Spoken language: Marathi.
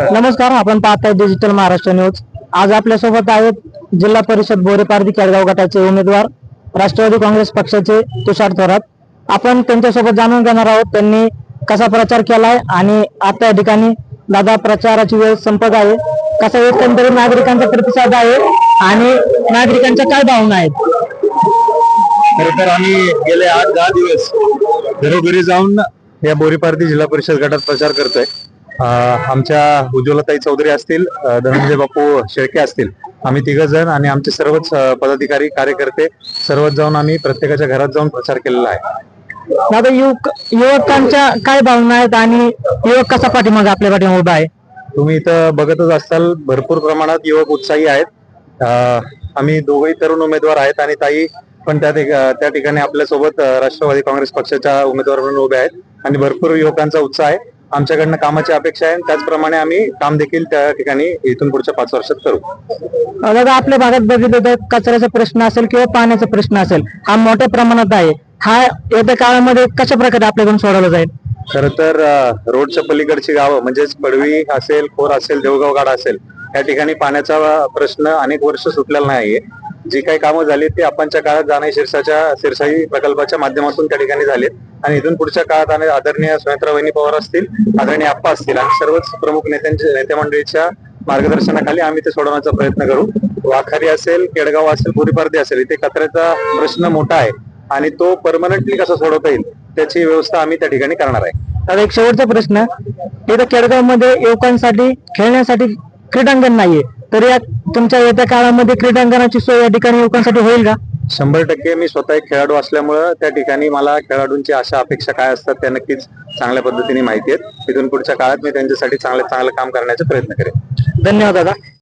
नमस्कार आपण पाहताय डिजिटल महाराष्ट्र न्यूज आज आपल्यासोबत आहेत जिल्हा परिषद बोरेपारधी केळगाव गटाचे उमेदवार राष्ट्रवादी काँग्रेस पक्षाचे तुषार थोरात. आपण त्यांच्यासोबत जाणून घेणार आहोत त्यांनी कसा प्रचार केलाय आणि आता या ठिकाणी दादा प्रचाराची वेळ संपत आहे. कसा एकंदरीत नागरिकांचा प्रतिसाद आहे आणि नागरिकांच्या काय भावना आहेत? खर तर आम्ही गेले आठ दहा दिवस घरोघरी जाऊन या बोरीपारधी जिल्हा परिषद गटात प्रचार करतोय. आमच्या उज्ज्वलताई चौधरी असतील धनंजय बापू शेळके असतील आम्ही तिघ जण आणि आमचे सर्वच पदाधिकारी कार्यकर्ते सर्वच जाऊन आम्ही प्रत्येकाच्या घरात जाऊन प्रचार केलेला आहे. दादा युवक युवकांच्या काय भावना आहेत आणि युवक कसा पाठीमागे आपल्या पाठीमागे उभा आहे? तुम्ही इथं बघतच असाल भरपूर प्रमाणात युवक उत्साही आहेत. अं, आम्ही दोघही तरुण उमेदवार आहेत आणि ताई पण त्या ठिक- त्या ठिकाणी आपल्यासोबत अं, राष्ट्रवादी काँग्रेस पक्षाच्या उमेदवार म्हणून उभे आहेत आणि भरपूर युवकांचा उत्साह आहे. आमच्याकडनं कामाची अपेक्षा आहे. त्याचप्रमाणे आम्ही काम देखील त्या ठिकाणी इथून पुढच्या पाच वर्षात करू. दादा आपल्या भागात बघितलं तर कचऱ्याचा प्रश्न असेल किंवा पाण्याचा प्रश्न असेल हा मोठ्या प्रमाणात आहे. हा येत्या काळामध्ये कशा प्रकारे आपल्याकडून सोडवला जाईल? खर तर रोडच्या पलीकडची गावं म्हणजेच पडवी असेल खोर असेल देवगाव गाडा असेल या ठिकाणी पाण्याचा प्रश्न अनेक वर्ष सुटलेला नाहीये. जी काही कामं झाली ते आपणच्या काळात जाणे शिरसाच्या शिरसाई प्रकल्पाच्या माध्यमातून त्या ठिकाणी झालेत. आणि इथून पुढच्या काळात आणि आदरणीय सुमित्रा वहिनी पवार असतील आदरणीय आप्पा असतील आणि सर्वच प्रमुख नेत्यांच्या नेते मंडळीच्या मार्गदर्शनाखाली आम्ही ते सोडवण्याचा प्रयत्न करू. वाखारी असेल केडगाव असेल बोरीपारदी असेल इथे कचऱ्याचा प्रश्न मोठा आहे आणि तो परमनंटली कसा सोडवता येईल त्याची व्यवस्था आम्ही त्या ठिकाणी करणार आहे. आता एक शेवटचा प्रश्न. इथं केडगावमध्ये युवकांसाठी खेळण्यासाठी क्रीडांगण नाहीये. तर या तुमच्या येत्या काळामध्ये क्रीडांगणाची सोय या ठिकाणी युवकांसाठी होईल का? शंभर टक्के. मी स्वतः एक खेळाडू असल्यामुळं त्या ठिकाणी मला खेळाडूंची आशा अपेक्षा काय असतात त्या नक्कीच चांगल्या पद्धतीने माहिती आहेत. इथून पुढच्या काळात मी त्यांच्यासाठी चांगलं चांगलं काम करण्याचा प्रयत्न करेन. धन्यवाद दादा.